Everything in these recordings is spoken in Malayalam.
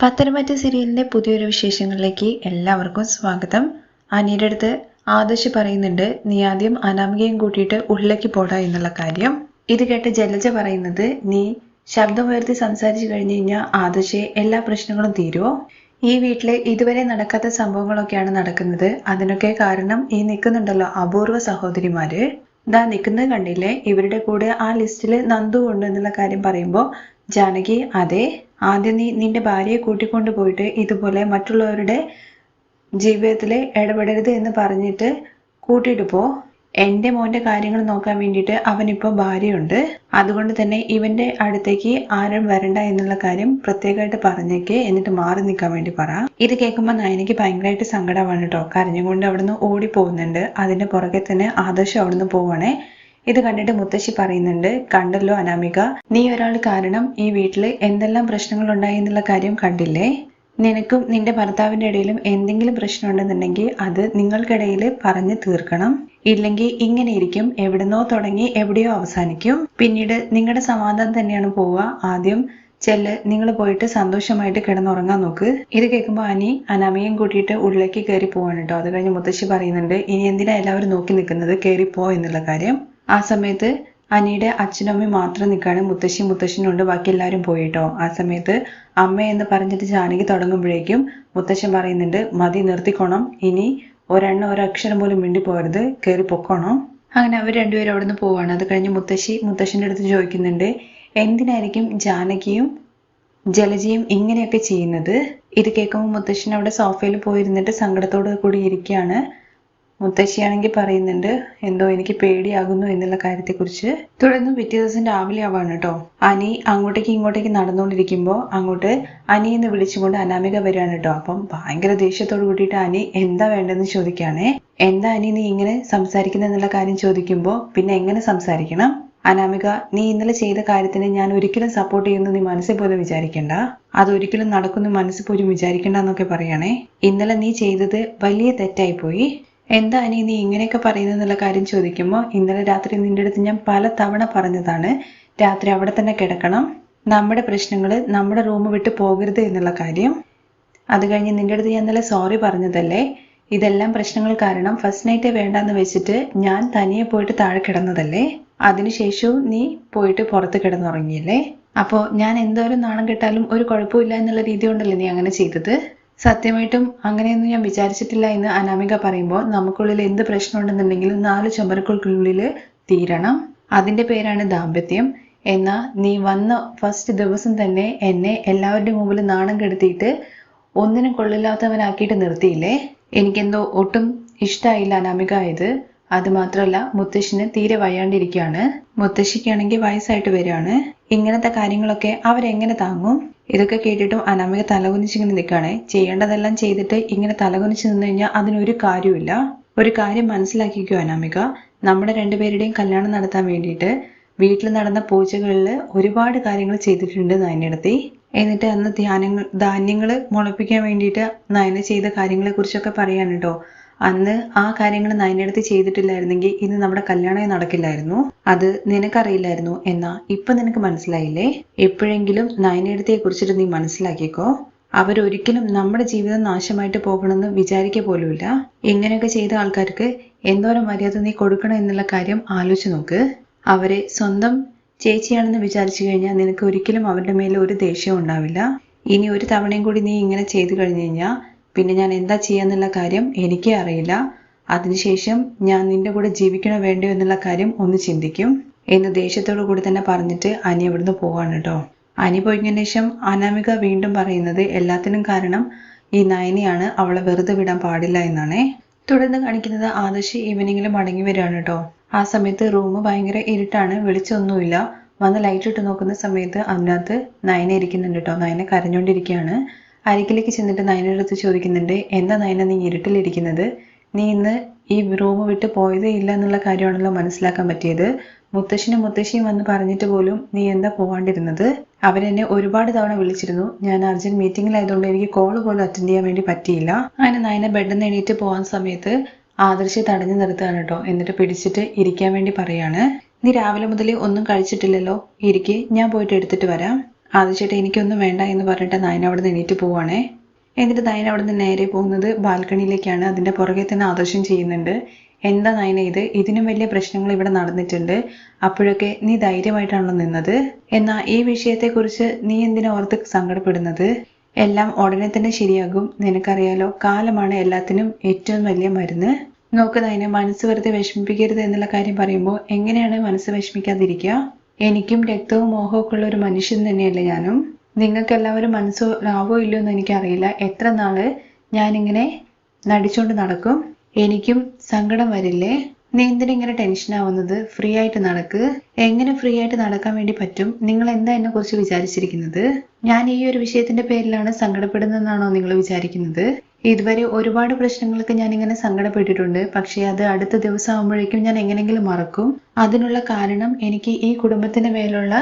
പത്തനംതിട്ട സീരിയലിന്റെ പുതിയൊരു വിശേഷങ്ങളിലേക്ക് എല്ലാവർക്കും സ്വാഗതം. അനിയുടെ അടുത്ത് ആദർശ് പറയുന്നുണ്ട് നീ ആദ്യം അനാമികയും കൂട്ടിയിട്ട് ഉള്ളിലേക്ക് പോടാ എന്നുള്ള കാര്യം. ഇത് കേട്ട് ജലജ പറയുന്നത് നീ ശബ്ദമുയർത്തി സംസാരിച്ചു കഴിഞ്ഞു കഴിഞ്ഞാൽ ആദർശെ എല്ലാ പ്രശ്നങ്ങളും തീരുമോ ഈ വീട്ടിൽ ഇതുവരെ നടക്കാത്ത സംഭവങ്ങളൊക്കെയാണ് നടക്കുന്നത്. അതിനൊക്കെ കാരണം ഈ നിൽക്കുന്നുണ്ടല്ലോ അപൂർവ സഹോദരിമാര്. ദാ നിൽക്കുന്നത് കണ്ടില്ലേ? ഇവരുടെ കൂടെ ആ ലിസ്റ്റിൽ നന്ദു ഉണ്ട് എന്നുള്ള കാര്യം പറയുമ്പോൾ ജാനകി അതെ ആദ്യം നീ നിന്റെ ഭാര്യയെ കൂട്ടിക്കൊണ്ട് പോയിട്ട് ഇതുപോലെ മറ്റുള്ളവരുടെ ജീവിതത്തിൽ ഇടപെടരുത് എന്ന് പറഞ്ഞിട്ട് കൂട്ടിയിട്ട് പോ. എന്റെ മോന്റെ കാര്യങ്ങൾ നോക്കാൻ വേണ്ടിയിട്ട് അവനിപ്പോൾ ഭാര്യയുണ്ട്. അതുകൊണ്ട് തന്നെ ഇവന്റെ അടുത്തേക്ക് ആരും വരണ്ട എന്നുള്ള കാര്യം പ്രത്യേകമായിട്ട് പറഞ്ഞേക്ക്. എന്നിട്ട് മാറി നിൽക്കാൻ വേണ്ടി പറ. ഇത് കേൾക്കുമ്പോൾ നയനയ്ക്ക് ഭയങ്കരമായിട്ട് സങ്കടമാണ് കേട്ടോ. കരഞ്ഞുകൊണ്ട് അവിടുന്ന് ഓടി പോകുന്നുണ്ട്. അതിന്റെ പുറകെ തന്നെ ആദർശം അവിടുന്ന് പോവാണേ. ഇത് കണ്ടിട്ട് മുത്തശ്ശി പറയുന്നുണ്ട് കണ്ടല്ലോ അനാമിക നീ ഒരാൾ കാരണം ഈ വീട്ടിൽ എന്തെല്ലാം പ്രശ്നങ്ങൾ ഉണ്ടായി എന്നുള്ള കാര്യം കണ്ടില്ലേ? നിനക്കും നിന്റെ ഭർത്താവിന്റെ ഇടയിലും എന്തെങ്കിലും പ്രശ്നം ഉണ്ടെന്നുണ്ടെങ്കിൽ അത് നിങ്ങൾക്കിടയിൽ പറഞ്ഞു തീർക്കണം. ഇല്ലെങ്കിൽ ഇങ്ങനെ ഇരിക്കും എവിടുന്നോ തുടങ്ങി എവിടെയോ അവസാനിക്കും. പിന്നീട് നിങ്ങളുടെ സമാധാനം തന്നെയാണ് പോവുക. ആദ്യം ചെല്ല് നിങ്ങൾ പോയിട്ട് സന്തോഷമായിട്ട് കിടന്നുറങ്ങാൻ നോക്ക്. ഇത് കേൾക്കുമ്പോൾ അനി അനാമയും കൂട്ടിയിട്ട് ഉള്ളിലേക്ക് കയറി പോവാണ് കേട്ടോ. അത് കഴിഞ്ഞ് മുത്തശ്ശി പറയുന്നുണ്ട് ഇനി എന്തിനാ എല്ലാവരും നോക്കി നിൽക്കുന്നത്? കയറി പോ എന്നുള്ള കാര്യം. ആ സമയത്ത് അനിയുടെ അച്ഛനും അമ്മയും മാത്രം നിൽക്കുകയാണ്. മുത്തശ്ശി മുത്തശ്ശനുണ്ട്. ബാക്കി എല്ലാവരും പോയിട്ടോ? ആ സമയത്ത് അമ്മ എന്ന് പറഞ്ഞിട്ട് ജാനകി തുടങ്ങുമ്പോഴേക്കും മുത്തശ്ശൻ പറയുന്നുണ്ട് മതി നിർത്തിക്കോണം. ഇനി ഒരെണ്ണം ഒരക്ഷരം പോലും മിണ്ടി പോകരുത്. കയറി പൊക്കോണം. അങ്ങനെ അവർ രണ്ടുപേരും അവിടെ നിന്ന് പോവാണ്. അത് കഴിഞ്ഞ് മുത്തശ്ശി മുത്തശ്ശന്റെ അടുത്ത് ചോദിക്കുന്നുണ്ട് എന്തിനായിരിക്കും ജാനകിയും ജലജയും ഇങ്ങനെയൊക്കെ ചെയ്യുന്നത്? ഇത് കേൾക്കുമ്പോൾ മുത്തശ്ശൻ അവിടെ സോഫയിൽ പോയിരുന്നിട്ട് സങ്കടത്തോടു കൂടി ഇരിക്കുകയാണ്. മുത്തശ്ശിയാണെങ്കിൽ പറയുന്നുണ്ട് എന്തോ എനിക്ക് പേടിയാകുന്നു എന്നുള്ള കാര്യത്തെക്കുറിച്ച്. തുടർന്ന് പിറ്റേ ദിവസം രാവിലെ ആവാണ് കേട്ടോ. അനി അങ്ങോട്ടേക്ക് ഇങ്ങോട്ടേക്ക് നടന്നുകൊണ്ടിരിക്കുമ്പോൾ അങ്ങോട്ട് അനി എന്ന് വിളിച്ചുകൊണ്ട് അനാമിക വരികയാണ് കേട്ടോ. അപ്പം ഭയങ്കര ദേഷ്യത്തോട് കൂടിയിട്ട് അനി എന്താ വേണ്ടതെന്ന് ചോദിക്കുകയാണേ എന്താ അനി നീ ഇങ്ങനെ സംസാരിക്കുന്ന എന്നുള്ള കാര്യം ചോദിക്കുമ്പോൾ പിന്നെ എങ്ങനെ സംസാരിക്കണം? അനാമിക നീ ഇന്നലെ ചെയ്ത കാര്യത്തിന് ഞാൻ ഒരിക്കലും സപ്പോർട്ട് ചെയ്യുന്നു നീ മനസ്സിൽ പോലും വിചാരിക്കണ്ട. അതൊരിക്കലും നടക്കുന്നു മനസ്സിൽ പോലും വിചാരിക്കണ്ട എന്നൊക്കെ പറയണേ ഇന്നലെ നീ ചെയ്തത് വലിയ തെറ്റായി പോയി. എന്താ അനി നീ ഇങ്ങനെയൊക്കെ പറയുന്നത് എന്നുള്ള കാര്യം ചോദിക്കുമ്പോൾ ഇന്നലെ രാത്രി നിന്റെ അടുത്ത് ഞാൻ പല തവണ പറഞ്ഞതാണ് രാത്രി അവിടെ തന്നെ കിടക്കണം നമ്മുടെ പ്രശ്നങ്ങൾ നമ്മുടെ റൂം വിട്ട് പോകരുത് എന്നുള്ള കാര്യം. അത് കഴിഞ്ഞ് നിന്റെ അടുത്ത് ഞാൻ ഇന്നലെ സോറി പറഞ്ഞതല്ലേ? ഇതെല്ലാം പ്രശ്നങ്ങൾ കാരണം ഫസ്റ്റ് നൈറ്റ് വേണ്ടാന്ന് വെച്ചിട്ട് ഞാൻ തനിയെ പോയിട്ട് താഴെ കിടന്നതല്ലേ? അതിനുശേഷവും നീ പോയിട്ട് പുറത്ത് കിടന്നുറങ്ങിയല്ലേ? അപ്പോൾ ഞാൻ എന്തോരം നാണം കെട്ടാലും ഒരു കുഴപ്പമില്ല എന്നുള്ള രീതി കൊണ്ടല്ലേ നീ അങ്ങനെ ചെയ്തത്? സത്യമായിട്ടും അങ്ങനെയൊന്നും ഞാൻ വിചാരിച്ചിട്ടില്ല എന്ന് അനാമിക പറയുമ്പോൾ നമുക്കുള്ളിൽ എന്ത് പ്രശ്നമുണ്ടെന്നുണ്ടെങ്കിലും നാല് ചുമരക്കുള്ളിൽ തീരണം. അതിന്റെ പേരാണ് ദാമ്പത്യം. എന്നാൽ നീ വന്ന ഫസ്റ്റ് ദിവസം തന്നെ എന്നെ എല്ലാവരുടെയും മുമ്പിൽ നാണം കെടുത്തിയിട്ട് ഒന്നിനും കൊള്ളില്ലാത്തവനാക്കിയിട്ട് നിർത്തിയില്ലേ? എനിക്കെന്തോ ഒട്ടും ഇഷ്ടമായില്ല അനാമിക ഇത്. അത് മാത്രമല്ല മുത്തശ്ശിന് തീരെ വയ്യാണ്ടിരിക്കുകയാണ്. മുത്തശ്ശിക്കാണെങ്കിൽ വയസ്സായിട്ട് വരികയാണ്. ഇങ്ങനത്തെ കാര്യങ്ങളൊക്കെ അവരെങ്ങനെ താങ്ങും? ഇതൊക്കെ കേട്ടിട്ടും അനാമിക തലകുനിച്ചിങ്ങനെ നിൽക്കുകയാണ്. ചെയ്യേണ്ടതെല്ലാം ചെയ്തിട്ട് ഇങ്ങനെ തലകുനിച്ച് നിന്ന് കഴിഞ്ഞാൽ അതിനൊരു കാര്യമില്ല ഒരു കാര്യം മനസ്സിലാക്കിക്കോ അനാമിക. നമ്മുടെ രണ്ടുപേരുടെയും കല്യാണം നടത്താൻ വേണ്ടിയിട്ട് വീട്ടിൽ നടന്ന പൂജകളിൽ ഒരുപാട് കാര്യങ്ങൾ ചെയ്തിട്ടുണ്ട് നയനടത്തി എന്നിട്ട് അന്ന് ധ്യാനങ്ങൾ ധാന്യങ്ങൾ മുളപ്പിക്കാൻ വേണ്ടിയിട്ട് നയന ചെയ്ത കാര്യങ്ങളെക്കുറിച്ചൊക്കെ പറയാൻ കേട്ടോ അന്ന് ആ കാര്യങ്ങൾ നയനടുത്ത് ചെയ്തിട്ടില്ലായിരുന്നെങ്കിൽ ഇന്ന് നമ്മുടെ കല്യാണമേ നടക്കില്ലായിരുന്നു. അത് നിനക്കറിയില്ലായിരുന്നു എന്നാ ഇപ്പൊ നിനക്ക് മനസ്സിലായില്ലേ? എപ്പോഴെങ്കിലും നയനെടുത്തിയെ കുറിച്ചിട്ട് നീ മനസ്സിലാക്കിക്കോ. അവരൊരിക്കലും നമ്മുടെ ജീവിതം നാശമായിട്ട് പോകണമെന്ന് വിചാരിക്കുക പോലുമില്ല. ഇങ്ങനെയൊക്കെ ചെയ്ത ആൾക്കാർക്ക് എന്തോരം മര്യാദ നീ കൊടുക്കണം എന്നുള്ള കാര്യം ആലോചിച്ച് നോക്ക്. അവരെ സ്വന്തം ചേച്ചിയാണെന്ന് വിചാരിച്ചു കഴിഞ്ഞാൽ നിനക്ക് ഒരിക്കലും അവരുടെ മേലെ ഒരു ദേഷ്യവും ഉണ്ടാവില്ല. ഇനി ഒരു തവണയും കൂടി നീ ഇങ്ങനെ ചെയ്തു കഴിഞ്ഞു കഴിഞ്ഞാൽ പിന്നെ ഞാൻ എന്താ ചെയ്യാന്നുള്ള കാര്യം എനിക്കേ അറിയില്ല. അതിനുശേഷം ഞാൻ നിന്റെ കൂടെ ജീവിക്കണോ വേണ്ടോ എന്നുള്ള കാര്യം ഒന്ന് ചിന്തിക്കും എന്ന് ദേഷ്യത്തോടു കൂടി തന്നെ പറഞ്ഞിട്ട് അനി അവിടുന്ന് പോവാണ് കേട്ടോ. അനി പോയതിനു ശേഷം അനാമിക വീണ്ടും പറയുന്നത് എല്ലാത്തിനും കാരണം ഈ നയനിയാണ് അവളെ വെറുതെ വിടാൻ പാടില്ല എന്നാണേ. തുടർന്ന് കാണിക്കുന്നത് ആദർശ് ഈവനിങ്ങിൽ മടങ്ങി വരികയാണ് കേട്ടോ. ആ സമയത്ത് റൂം ഭയങ്കര ഇരുട്ടാണ് വെളിച്ചൊന്നുമില്ല. വന്ന് ലൈറ്റ് ഇട്ട് നോക്കുന്ന സമയത്ത് അതിനകത്ത് നയന ഇരിക്കുന്നുണ്ട് കേട്ടോ. നയന കരഞ്ഞുകൊണ്ടിരിക്കുകയാണ് അരികിലേക്ക് ചെന്നിട്ട് നയനയുടെ അടുത്ത് ചോദിക്കുന്നുണ്ട് എന്താ നയന നീ ഇരുട്ടിലിരിക്കുന്നത്? നീ ഇന്ന് ഈ റൂം വിട്ട് പോയതേ ഇല്ല എന്നുള്ള കാര്യമാണല്ലോ മനസ്സിലാക്കാൻ പറ്റിയത്. മുത്തശ്ശനും മുത്തശ്ശിയും വന്ന് പറഞ്ഞിട്ട് പോലും നീ എന്താ പോവാണ്ടിരുന്നത്? അവരെന്നെ ഒരുപാട് തവണ വിളിച്ചിരുന്നു. ഞാൻ അർജന്റ് മീറ്റിംഗിലായതുകൊണ്ട് എനിക്ക് കോൾ പോലും അറ്റൻഡ് ചെയ്യാൻ വേണ്ടി പറ്റിയില്ല. അങ്ങനെ നയന ബെഡിൽ നിന്ന് എണീറ്റ് പോകാൻ സമയത്ത് ആദർശി തടഞ്ഞു നിർത്തുകയാണ് കേട്ടോ. എന്നിട്ട് പിടിച്ചിട്ട് ഇരിക്കാൻ വേണ്ടി പറയാണ് നീ രാവിലെ മുതലേ ഒന്നും കഴിച്ചിട്ടില്ലല്ലോ. ഇരിക്കെ ഞാൻ പോയിട്ട് എടുത്തിട്ട് വരാം. ആദ്യചേട്ടാ എനിക്കൊന്നും വേണ്ട എന്ന് പറഞ്ഞിട്ട് നയന അവിടെ നിന്ന് എണീറ്റ് പോവാണേ. എന്നിട്ട് നയന അവിടെ നിന്ന് നേരെ പോകുന്നത് ബാൽക്കണിയിലേക്കാണ്. അതിന്റെ പുറകെ തന്നെ ആദർശം ചെയ്യുന്നുണ്ട്. എന്താ നയന ഇത്? ഇതിനും വലിയ പ്രശ്നങ്ങൾ ഇവിടെ നടന്നിട്ടുണ്ട്. അപ്പോഴൊക്കെ നീ ധൈര്യമായിട്ടാണല്ലോ നിന്നത്? എന്നാ ഈ വിഷയത്തെക്കുറിച്ച് നീ എന്തിനാ ഓർത്ത് സങ്കടപ്പെടുന്നത്? എല്ലാം ഉടനെ തന്നെ ശരിയാകും. നിനക്കറിയാലോ കാലമാണ് എല്ലാത്തിനും ഏറ്റവും വലിയ മരുന്ന്. നോക്ക് നയന മനസ്സ് വെറുതെ വിഷമിപ്പിക്കരുത് എന്നുള്ള കാര്യം പറയുമ്പോൾ എങ്ങനെയാണ് മനസ്സ് വിഷമിക്കാതിരിക്കുക? എനിക്കും രക്തവും മോഹവും ഉള്ള ഒരു മനുഷ്യൻ തന്നെയല്ലേ ഞാനും? നിങ്ങൾക്ക് എല്ലാവരും മനസ്സോ ലാവോ ഇല്ലയോ എന്ന് എനിക്കറിയില്ല. എത്ര നാൾ ഞാനിങ്ങനെ നടിച്ചോണ്ട് നടക്കും? എനിക്കും സങ്കടം വരില്ലേ? നീ എന്തിനാ ഇങ്ങനെ ടെൻഷൻ ആവുന്നത്? ഫ്രീ ആയിട്ട് നടക്ക്. എങ്ങനെ ഫ്രീ ആയിട്ട് നടക്കാൻ വേണ്ടി പറ്റും? നിങ്ങൾ എന്താ എന്നെ കുറിച്ച് വിചാരിച്ചിരിക്കുന്നത്? ഞാൻ ഈ ഒരു വിഷയത്തിന്റെ പേരിലാണ് സങ്കടപ്പെടുന്നതെന്നാണോ നിങ്ങൾ വിചാരിക്കുന്നത്? ഇതുവരെ ഒരുപാട് പ്രശ്നങ്ങൾക്ക് ഞാൻ ഇങ്ങനെ സങ്കടപ്പെട്ടിട്ടുണ്ട്. പക്ഷേ അത് അടുത്ത ദിവസം ആകുമ്പോഴേക്കും ഞാൻ എങ്ങനെയെങ്കിലും മറക്കും. അതിനുള്ള കാരണം എനിക്ക് ഈ കുടുംബത്തിന് മേലുള്ള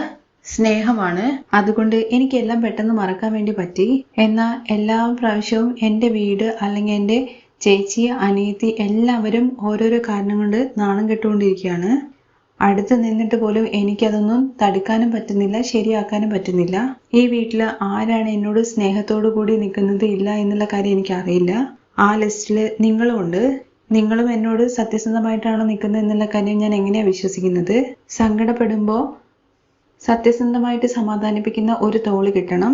സ്നേഹമാണ്. അതുകൊണ്ട് എനിക്ക് എല്ലാം പെട്ടെന്ന് മറക്കാൻ വേണ്ടി പറ്റി. എന്നാൽ എല്ലാ പ്രാവശ്യവും എന്റെ വീട് അല്ലെങ്കിൽ എന്റെ ചേച്ചി അനിയത്തി എല്ലാവരും ഓരോരോ കാരണം കൊണ്ട് നാണം കെട്ടുകൊണ്ടിരിക്കുകയാണ്. അടുത്ത് നിന്നിട്ട് പോലും എനിക്കതൊന്നും തടുക്കാനും പറ്റുന്നില്ല ശരിയാക്കാനും പറ്റുന്നില്ല. ഈ വീട്ടിൽ ആരാണ് എന്നോട് സ്നേഹത്തോടു കൂടി നിൽക്കുന്നത് ഇല്ല എന്നുള്ള കാര്യം എനിക്കറിയില്ല. ആ ലിസ്റ്റിൽ നിങ്ങളും ഉണ്ട്. നിങ്ങളും എന്നോട് സത്യസന്ധമായിട്ടാണോ നിൽക്കുന്നത് എന്നുള്ള കാര്യം ഞാൻ എങ്ങനെയാണ് വിശ്വസിക്കുന്നത്? സങ്കടപ്പെടുമ്പോൾ സത്യസന്ധമായിട്ട് സമാധാനിപ്പിക്കുന്ന ഒരു തോൾ കിട്ടണം.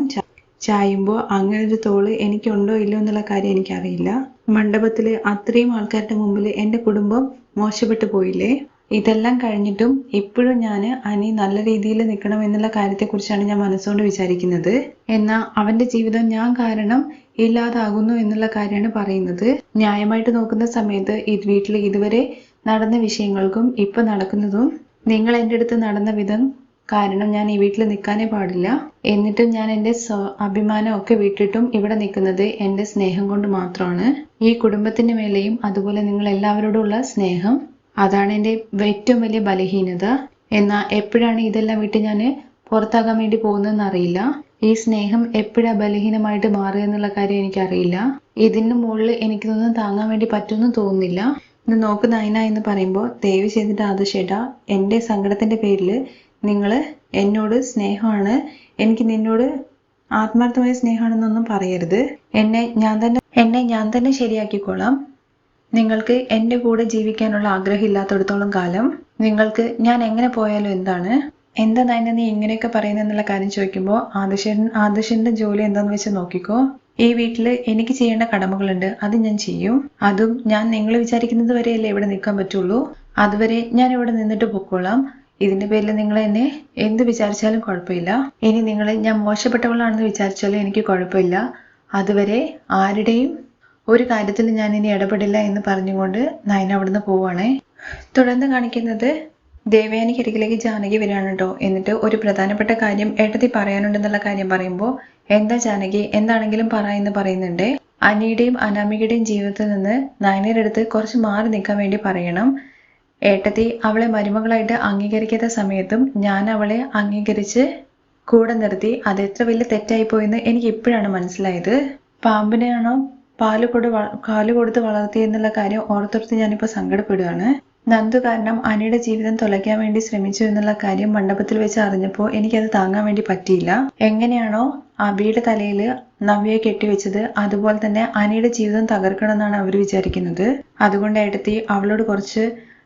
ചായുമ്പോൾ അങ്ങനെ ഒരു തോൾ എനിക്കുണ്ടോ ഇല്ലയോ എന്നുള്ള കാര്യം എനിക്കറിയില്ല. മണ്ഡപത്തിൽ അത്രയും ആൾക്കാരുടെ മുമ്പിൽ എന്റെ കുടുംബം മോശപ്പെട്ടു പോയില്ലേ? ഇതെല്ലാം കഴിഞ്ഞിട്ടും ഇപ്പോഴും ഞാൻ അനി നല്ല രീതിയിൽ നിൽക്കണം എന്നുള്ള കാര്യത്തെക്കുറിച്ചാണ് ഞാൻ മനസ്സുകൊണ്ട് വിചാരിക്കുന്നത്. എന്നാൽ അവന്റെ ജീവിതം ഞാൻ കാരണം ഇല്ലാതാകുന്നു എന്നുള്ള കാര്യമാണ് പറയുന്നത്. ന്യായമായിട്ട് നോക്കുന്ന സമയത്ത് ഈ വീട്ടിൽ ഇതുവരെ നടന്ന വിഷയങ്ങൾക്കും ഇപ്പൊ നടക്കുന്നതും നിങ്ങൾ എന്റെ അടുത്ത് നടന്ന വിധം കാരണം ഞാൻ ഈ വീട്ടിൽ നിൽക്കാനേ പാടില്ല. എന്നിട്ടും ഞാൻ എന്റെ അഭിമാനമൊക്കെ വിട്ടിട്ടും ഇവിടെ നിൽക്കുന്നത് എന്റെ സ്നേഹം കൊണ്ട് മാത്രമാണ്. ഈ കുടുംബത്തിന്റെ മേലെയും അതുപോലെ നിങ്ങൾ എല്ലാവരോടുള്ള സ്നേഹം അതാണ് എന്റെ ഏറ്റവും വലിയ ബലഹീനത. എന്നാൽ എപ്പോഴാണ് ഇതെല്ലാം വിട്ട് ഞാൻ പുറത്താകാൻ വേണ്ടി പോകുന്നതെന്ന് അറിയില്ല. ഈ സ്നേഹം എപ്പോഴാ ബലഹീനമായിട്ട് മാറുക എന്നുള്ള കാര്യം എനിക്കറിയില്ല. ഇതിന് മുകളിൽ എനിക്കിതൊന്നും താങ്ങാൻ വേണ്ടി പറ്റുമെന്ന് തോന്നുന്നില്ല. ഇത് നോക്ക് നയന എന്ന് പറയുമ്പോൾ ദയവ് ചെയ്തിട്ട് ആദർശേട്ടാ എന്റെ സങ്കടത്തിന്റെ പേരിൽ നിങ്ങൾ എന്നോട് സ്നേഹമാണ്. എനിക്ക് നിന്നോട് ആത്മാർത്ഥമായ സ്നേഹമാണെന്നൊന്നും പറയരുത്. എന്നെ ഞാൻ തന്നെ എന്നെ ഞാൻ തന്നെ ശരിയാക്കിക്കോളാം. നിങ്ങൾക്ക് എന്റെ കൂടെ ജീവിക്കാനുള്ള ആഗ്രഹം ഇല്ലാത്തടത്തോളം കാലം നിങ്ങൾക്ക് ഞാൻ എങ്ങനെ പോയാലും എന്താണ്? എന്താ നയന നീ ഇങ്ങനെയൊക്കെ പറയുന്നെന്നുള്ള കാര്യം ചോദിക്കുമ്പോൾ ആദർശൻ ആദർശന്റെ ജോലി എന്താന്ന് വെച്ച് നോക്കിക്കോ. ഈ വീട്ടിൽ എനിക്ക് ചെയ്യേണ്ട കടമകളുണ്ട് അത് ഞാൻ ചെയ്യും. അതും ഞാൻ നിങ്ങൾ വിചാരിക്കുന്നത് വരെയല്ലേ ഇവിടെ നിൽക്കാൻ പറ്റുള്ളൂ. അതുവരെ ഞാൻ ഇവിടെ നിന്നിട്ട് പൊക്കോളാം. ഇതിന്റെ പേരിൽ നിങ്ങൾ എന്നെ എന്ത് വിചാരിച്ചാലും കുഴപ്പമില്ല. ഇനി നിങ്ങൾ ഞാൻ മോശപ്പെട്ടവളാണെന്ന് വിചാരിച്ചാലും എനിക്ക് കുഴപ്പമില്ല. അതുവരെ ആരുടെയും ഒരു കാര്യത്തിൽ ഞാൻ ഇനി ഇടപെടില്ല എന്ന് പറഞ്ഞുകൊണ്ട് നയന അവിടുന്ന് പോവാണേ. തുടർന്ന് കാണിക്കുന്നത് ദേവയാനിക്കരികിലേക്ക് ജാനകി വരികയാണ് കേട്ടോ എന്നിട്ട് ഒരു പ്രധാനപ്പെട്ട കാര്യം ഏട്ടത്തി പറയാനുണ്ടെന്നുള്ള കാര്യം പറയുമ്പോൾ എന്താ ജാനകി എന്താണെങ്കിലും പറ എന്ന് പറയുന്നുണ്ട്. അനിയുടെയും അനാമികയുടെയും ജീവിതത്തിൽ നിന്ന് നയനയുടെ കുറച്ച് മാറി നിൽക്കാൻ വേണ്ടി പറയണം. ഏട്ടത്തി അവളെ മരുമകളായിട്ട് അംഗീകരിക്കാത്ത സമയത്തും ഞാൻ അവളെ അംഗീകരിച്ച് കൂടെ നിർത്തി. അത് എത്ര വലിയ തെറ്റായി പോയെന്ന് എനിക്ക് ഇപ്പോഴാണ് മനസ്സിലായത്. പാമ്പിനെയാണോ പാൽ കൊടു കാൽ കൊടുത്ത് വളർത്തി എന്നുള്ള കാര്യം ഓർത്തോർത്ത് ഞാനിപ്പോൾ സങ്കടപ്പെടുകയാണ് നന്ദു കാരണം അനിയുടെ ജീവിതം തുലയ്ക്കാൻ വേണ്ടി ശ്രമിച്ചു എന്നുള്ള കാര്യം മണ്ഡപത്തിൽ വെച്ച് അറിഞ്ഞപ്പോൾ എനിക്കത് താങ്ങാൻ വേണ്ടി പറ്റിയില്ല. എങ്ങനെയാണോ അബിയുടെ തലയിൽ നവ്യയെ കെട്ടിവെച്ചത് അതുപോലെ തന്നെ അനിയുടെ ജീവിതം തകർക്കണമെന്നാണ് അവർ വിചാരിക്കുന്നത്. അതുകൊണ്ട് എടുത്തി അവളോട് കുറച്ച്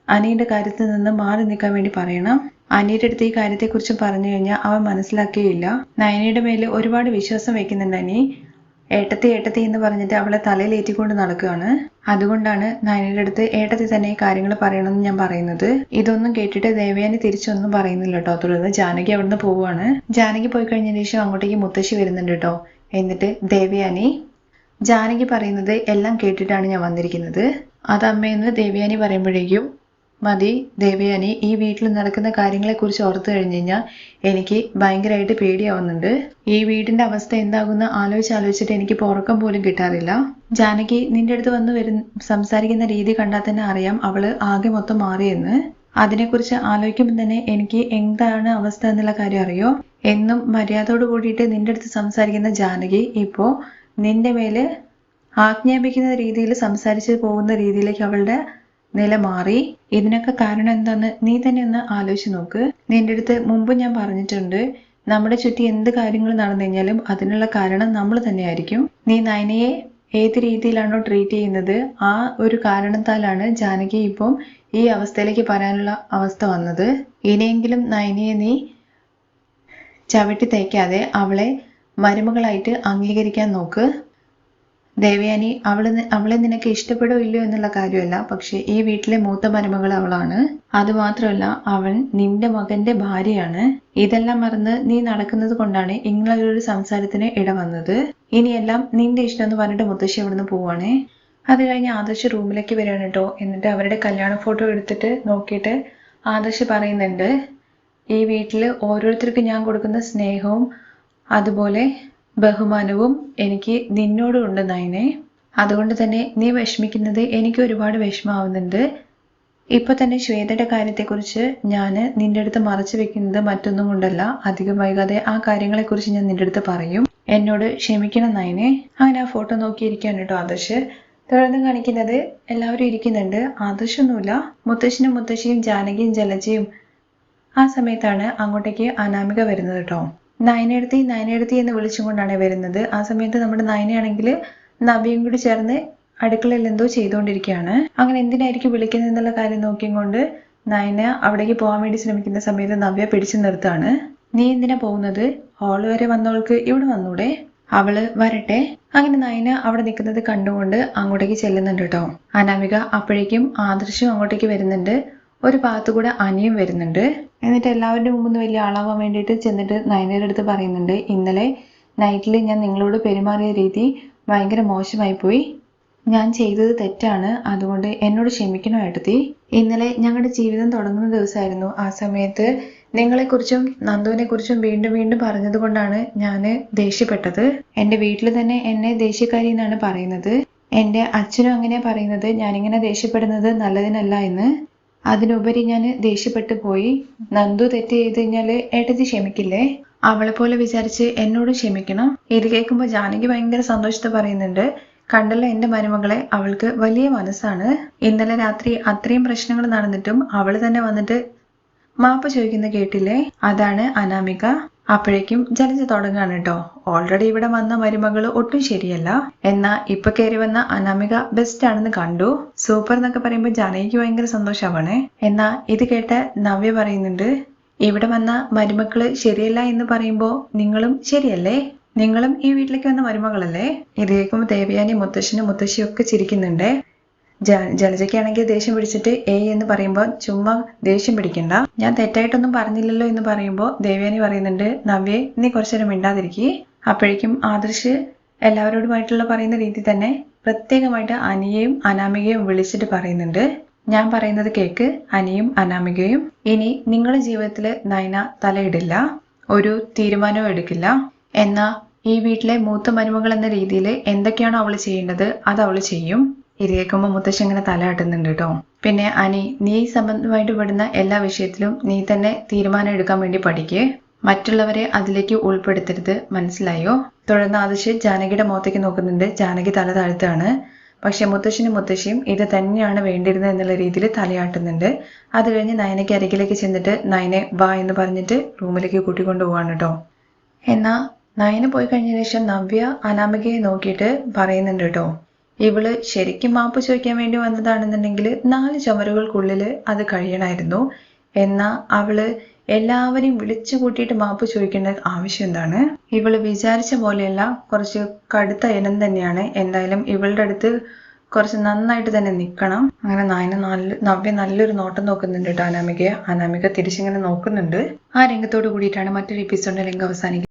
അനിയുടെ കാര്യത്തിൽ നിന്ന് മാറി നിൽക്കാൻ വേണ്ടി പറയണം. അനിയുടെ അടുത്ത് ഈ കാര്യത്തെക്കുറിച്ച് പറഞ്ഞു കഴിഞ്ഞാൽ അവൻ മനസ്സിലാക്കുകയില്ല. നയനയുടെ മേലെ ഒരുപാട് വിശ്വാസം വെക്കുന്നുണ്ട് അനി. ഏട്ടത്തി ഏട്ടത്തി എന്ന് പറഞ്ഞിട്ട് അവളെ തലയിൽ ഏറ്റിക്കൊണ്ട് നടക്കുകയാണ്. അതുകൊണ്ടാണ് നയനയുടെ അടുത്ത് ഏട്ടത്തി തന്നെ കാര്യങ്ങൾ പറയണമെന്ന് ഞാൻ പറയുന്നത്. ഇതൊന്നും കേട്ടിട്ട് ദേവയാനി തിരിച്ചൊന്നും പറയുന്നില്ല കേട്ടോ. തുടർന്ന് ജാനകി അവിടുന്ന് പോവുകയാണ്. ജാനകി പോയി കഴിഞ്ഞതിന് ശേഷം അങ്ങോട്ടേക്ക് മുത്തശ്ശി വരുന്നുണ്ട് കേട്ടോ. എന്നിട്ട് ദേവയാനി ജാനകി പറയുന്നത് എല്ലാം കേട്ടിട്ടാണ് ഞാൻ വന്നിരിക്കുന്നത്. അത് അമ്മയെന്ന് ദേവയാനി പറയുമ്പോഴേക്കും മതി ദേവയാനി ഈ വീട്ടിൽ നടക്കുന്ന കാര്യങ്ങളെക്കുറിച്ച് ഓർത്തു കഴിഞ്ഞു കഴിഞ്ഞാൽ എനിക്ക് ഭയങ്കരമായിട്ട് പേടിയാവുന്നുണ്ട്. ഈ വീടിന്റെ അവസ്ഥ എന്താകുന്ന ആലോചിച്ച് ആലോചിച്ചിട്ട് എനിക്ക് ഇപ്പോൾ ഉറക്കം പോലും കിട്ടാറില്ല. ജാനകി നിന്റെ അടുത്ത് വന്ന് വരുന്ന സംസാരിക്കുന്ന രീതി കണ്ടാൽ തന്നെ അറിയാം അവൾ ആകെ മൊത്തം മാറിയെന്ന്. അതിനെക്കുറിച്ച് ആലോചിക്കുമ്പോൾ തന്നെ എനിക്ക് എന്താണ് അവസ്ഥ എന്നുള്ള കാര്യം അറിയോ? എന്നും മര്യാദയോട് കൂടിയിട്ട് നിന്റെ അടുത്ത് സംസാരിക്കുന്ന ജാനകി ഇപ്പോ നിന്റെ മേൽ ആജ്ഞാപിക്കുന്ന രീതിയിൽ സംസാരിച്ച് പോകുന്ന രീതിയിലേക്ക് അവളുടെ നില മാറി ഇതിനൊക്കെ കാരണം എന്താന്ന് നീ തന്നെ ഒന്ന് ആലോചിച്ച് നോക്ക്. നിന്റെ അടുത്ത് മുമ്പ് ഞാൻ പറഞ്ഞിട്ടുണ്ട് നമ്മുടെ ചുറ്റി എന്ത് കാര്യങ്ങൾ നടന്നു കഴിഞ്ഞാലും അതിനുള്ള കാരണം നമ്മൾ തന്നെയായിരിക്കും. നീ നയനയെ ഏത് രീതിയിലാണോ ട്രീറ്റ് ചെയ്യുന്നത് ആ ഒരു കാരണത്താലാണ് ജാനകി ഇപ്പം ഈ അവസ്ഥയിലേക്ക് പറയാനുള്ള അവസ്ഥ വന്നത്. ഇനിയെങ്കിലും നയനയെ നീ ചവിട്ടി തേക്കാതെ അവളെ മരുമകളായിട്ട് അംഗീകരിക്കാൻ നോക്ക്. ദേവയാനി അവൾ അവളെ നിനക്ക് ഇഷ്ടപ്പെടോ ഇല്ലയോ എന്നുള്ള കാര്യമല്ല. പക്ഷെ ഈ വീട്ടിലെ മൂത്ത മരുമകൾ അവളാണ്. അതുമാത്രമല്ല അവൾ നിന്റെ മകന്റെ ഭാര്യയാണ്. ഇതെല്ലാം മറന്ന് നീ നടക്കുന്നത് കൊണ്ടാണ് ഇങ്ങനൊരു സംസാരത്തിന് ഇടവന്നത് ഇനിയെല്ലാം നിന്റെ ഇഷ്ടം എന്ന് പറഞ്ഞിട്ട് മുത്തശ്ശി അവിടുന്ന് പോവാണേ. അത് കഴിഞ്ഞ് ആദർശ് റൂമിലേക്ക് വരികയാണ് കേട്ടോ എന്നിട്ട് അവരുടെ കല്യാണ ഫോട്ടോ എടുത്തിട്ട് നോക്കിയിട്ട് ആദർശ് പറയുന്നുണ്ട് ഈ വീട്ടിൽ ഓരോരുത്തർക്കും ഞാൻ കൊടുക്കുന്ന സ്നേഹവും അതുപോലെ ബഹുമാനവും എനിക്ക് നിന്നോടും ഉണ്ട് നയനെ അതുകൊണ്ട് തന്നെ നീ വിഷമിക്കുന്നത് എനിക്ക് ഒരുപാട് വിഷമാവുന്നുണ്ട് ഇപ്പൊ തന്നെ ശ്വേതയുടെ കാര്യത്തെക്കുറിച്ച് ഞാൻ നിന്റെ അടുത്ത് മറച്ചു വെക്കുന്നത് മറ്റൊന്നും കൊണ്ടല്ല അധികം വൈകാതെ ആ കാര്യങ്ങളെക്കുറിച്ച് ഞാൻ നിന്റെ അടുത്ത് പറയും. എന്നോട് ക്ഷമിക്കണം നയനെ അങ്ങനെ ആ ഫോട്ടോ നോക്കിയിരിക്കാണ് കേട്ടോ ആദർശ്. തുടർന്ന് കാണിക്കുന്നത് എല്ലാവരും ഇരിക്കുന്നുണ്ട്. ആദർശൊന്നുമില്ല. മുത്തശ്ശനും മുത്തശ്ശിയും ജാനകിയും ജലജയും ആ സമയത്താണ് അങ്ങോട്ടേക്ക് അനാമിക വരുന്നത് കേട്ടോ. നയനെടുത്തി നയനെടുത്തി എന്ന് വിളിച്ചുകൊണ്ടാണ് വരുന്നത്. ആ സമയത്ത് നമ്മുടെ നയനയാണെങ്കിൽ നവ്യയും കൂടി ചേർന്ന് അടുക്കളയിൽ എന്തോ ചെയ്തുകൊണ്ടിരിക്കുകയാണ്. അങ്ങനെ എന്തിനായിരിക്കും വിളിക്കുന്നത് എന്നുള്ള കാര്യം നോക്കിയും കൊണ്ട് നയന അവിടേക്ക് പോകാൻ വേണ്ടി ശ്രമിക്കുന്ന സമയത്ത് നവ്യ പിടിച്ചു നിർത്താണ് നീ എന്തിനാ പോകുന്നത്? ഹാൾ വരെ വന്നവൾക്ക് ഇവിടെ വന്നൂടെ? അവൾ വരട്ടെ. അങ്ങനെ നയന അവിടെ നിൽക്കുന്നത് കണ്ടുകൊണ്ട് അങ്ങോട്ടേക്ക് ചെല്ലുന്നുണ്ട് കേട്ടോ. അനാമിക അപ്പോഴേക്കും ആദർശം അങ്ങോട്ടേക്ക് വരുന്നുണ്ട്. ഒരു ഭാഗത്തു കൂടെ അനിയും വരുന്നുണ്ട്. എന്നിട്ട് എല്ലാവരുടെ മുമ്പിൽ നിന്ന് വലിയ ആളാവാൻ വേണ്ടിയിട്ട് ചെന്നിട്ട് നയനയുടെ അടുത്ത് പറയുന്നുണ്ട് ഇന്നലെ നൈറ്റിൽ ഞാൻ നിങ്ങളോട് പെരുമാറിയ രീതി ഭയങ്കര മോശമായി പോയി ഞാൻ ചെയ്തത് തെറ്റാണ് അതുകൊണ്ട് എന്നോട് ക്ഷമിക്കണം ഏട്ടത്തി? ഇന്നലെ ഞങ്ങളുടെ ജീവിതം തുടങ്ങുന്ന ദിവസമായിരുന്നു ആ സമയത്ത് നിങ്ങളെക്കുറിച്ചും നന്ദുവിനെക്കുറിച്ചും വീണ്ടും വീണ്ടും പറഞ്ഞത് കൊണ്ടാണ് ഞാൻ ദേഷ്യപ്പെട്ടത്. എന്റെ വീട്ടിൽ തന്നെ എന്നെ ദേഷ്യക്കാരി എന്നാണ് പറയുന്നത്. എന്റെ അച്ഛനും അങ്ങനെ പറയുന്നത്. ഞാനിങ്ങനെ ദേഷ്യപ്പെടുന്നത് നല്ലതിനല്ല എന്ന്. അതിനുപരി ഞാൻ ദേഷ്യപ്പെട്ടു പോയി. നന്ദു തെറ്റ് ചെയ്ത് കഴിഞ്ഞാൽ ഏട്ടത്തി ക്ഷമിക്കില്ലേ? അവളെ പോലെ വിചാരിച്ച് എന്നോട് ക്ഷമിക്കണം. ഇത് കേൾക്കുമ്പോൾ ജാനകി ഭയങ്കര സന്തോഷത്തെ പറയുന്നുണ്ട് കണ്ടല്ല എന്റെ മരുമകളെ അവൾക്ക് വലിയ മനസ്സാണ്. ഇന്നലെ രാത്രി അത്രയും പ്രശ്നങ്ങൾ നടന്നിട്ടും അവൾ തന്നെ വന്നിട്ട് മാപ്പ് ചോദിക്കുന്ന കേട്ടില്ലേ? അതാണ് അനാമിക. അപ്പോഴേക്കും ജലജ തുടങ്ങാണ് കേട്ടോ ഓൾറെഡി ഇവിടെ വന്ന മരുമകൾ ഒട്ടും ശരിയല്ല. എന്നാ ഇപ്പൊ കയറി വന്ന അനാമിക ബെസ്റ്റ് ആണെന്ന് കണ്ടു. സൂപ്പർ എന്നൊക്കെ പറയുമ്പോൾ ജാനകിക്ക് ഭയങ്കര സന്തോഷമാവണേ എന്നാ ഇത് കേട്ട് നവ്യ പറയുന്നുണ്ട് ഇവിടെ വന്ന മരുമക്കൾ ശരിയല്ല എന്ന് പറയുമ്പോ നിങ്ങളും ശരിയല്ലേ? നിങ്ങളും ഈ വീട്ടിലേക്ക് വന്ന മരുമകളല്ലേ? ഇത് കേൾക്കുമ്പോൾ ദേവയാനി മുത്തശ്ശനും മുത്തശ്ശിയും ഒക്കെ ചിരിക്കുന്നുണ്ട്. ജ- ജലജയ്ക്കാണെങ്കിൽ ദേഷ്യം പിടിച്ചിട്ട് ഏ എന്ന് പറയുമ്പോൾ ചുമ്മാ ദേഷ്യം പിടിക്കണ്ട. ഞാൻ തെറ്റായിട്ടൊന്നും പറഞ്ഞില്ലല്ലോ എന്ന് പറയുമ്പോൾ ദേവയാനി പറയുന്നുണ്ട് നവ്യെ നീ കുറച്ചേരം മിണ്ടാതിരിക്കി. അപ്പോഴേക്കും ആദർശ് എല്ലാവരോടുമായിട്ടുള്ള പറയുന്ന രീതി തന്നെ പ്രത്യേകമായിട്ട് അനിയെയും അനാമികയും വിളിച്ചിട്ട് പറയുന്നുണ്ട്. ഞാൻ പറയുന്നത് കേക്ക് അനിയും അനാമികയും. ഇനി നിങ്ങളുടെ ജീവിതത്തിൽ നയന തലയിടില്ല ഒരു തീരുമാനവും എടുക്കില്ല. എന്നാ ഈ വീട്ടിലെ മൂത്ത മരുമകൾ എന്ന രീതിയിൽ എന്തൊക്കെയാണോ അവൾ ചെയ്യേണ്ടത് അത് അവൾ ചെയ്യും. ഇത് കേൾക്കുമ്പോൾ മുത്തശ്ശി ഇങ്ങനെ തലയാട്ടുന്നുണ്ട് കേട്ടോ. പിന്നെ അനി നീ സംബന്ധമായിട്ട് പെടുന്ന എല്ലാ വിഷയത്തിലും നീ തന്നെ തീരുമാനം എടുക്കാൻ വേണ്ടി പഠിക്ക്. മറ്റുള്ളവരെ അതിലേക്ക് ഉൾപ്പെടുത്തരുത്. മനസ്സിലായോ? തുടർന്ന് ആദർശ് ജാനകിയുടെ മുഖത്തേക്ക് നോക്കുന്നുണ്ട്. ജാനകി തല താഴ്ത്താണ് പക്ഷെ മുത്തശ്ശനും മുത്തശ്ശിയും ഇത് തന്നെയാണ് വേണ്ടിരുന്നത് എന്നുള്ള രീതിയിൽ തലയാട്ടുന്നുണ്ട്. അത് കഴിഞ്ഞ് നയനയ്ക്ക് അരികിലേക്ക് ചെന്നിട്ട് നയനെ വാ എന്ന് പറഞ്ഞിട്ട് റൂമിലേക്ക് കൂട്ടിക്കൊണ്ടു പോവാണ് കേട്ടോ. എന്നാ നയന പോയി കഴിഞ്ഞതിന് ശേഷം നവ്യ അനാമികയെ നോക്കിയിട്ട് പറയുന്നുണ്ട് കേട്ടോ. ഇവൾ ശരിക്കും മാപ്പ് ചോദിക്കാൻ വേണ്ടി വന്നതാണെന്നുണ്ടെങ്കിൽ നാല് ചുമരുകൾക്കുള്ളിൽ അത് കഴിയണമായിരുന്നു എന്നാ അവൾ എല്ലാവരെയും വിളിച്ചു കൂട്ടിയിട്ട് മാപ്പ് ചോദിക്കേണ്ട ആവശ്യം എന്താണ്? ഇവൾ വിചാരിച്ച പോലെയല്ല കുറച്ച് കടുത്ത ഇനം തന്നെയാണ്. എന്തായാലും ഇവളുടെ അടുത്ത് കുറച്ച് നന്നായിട്ട് തന്നെ നിൽക്കണം അങ്ങനെ നായന നല്ല നവ്യ നല്ലൊരു നോട്ടം നോക്കുന്നുണ്ട് കേട്ടോ അനാമികയെ. അനാമിക തിരിച്ചിങ്ങനെ നോക്കുന്നുണ്ട്. ആ രംഗത്തോട് കൂടിയിട്ടാണ് മറ്റൊരു എപ്പിസോഡിന്റെ രംഗം അവസാനിക്കുന്നത്.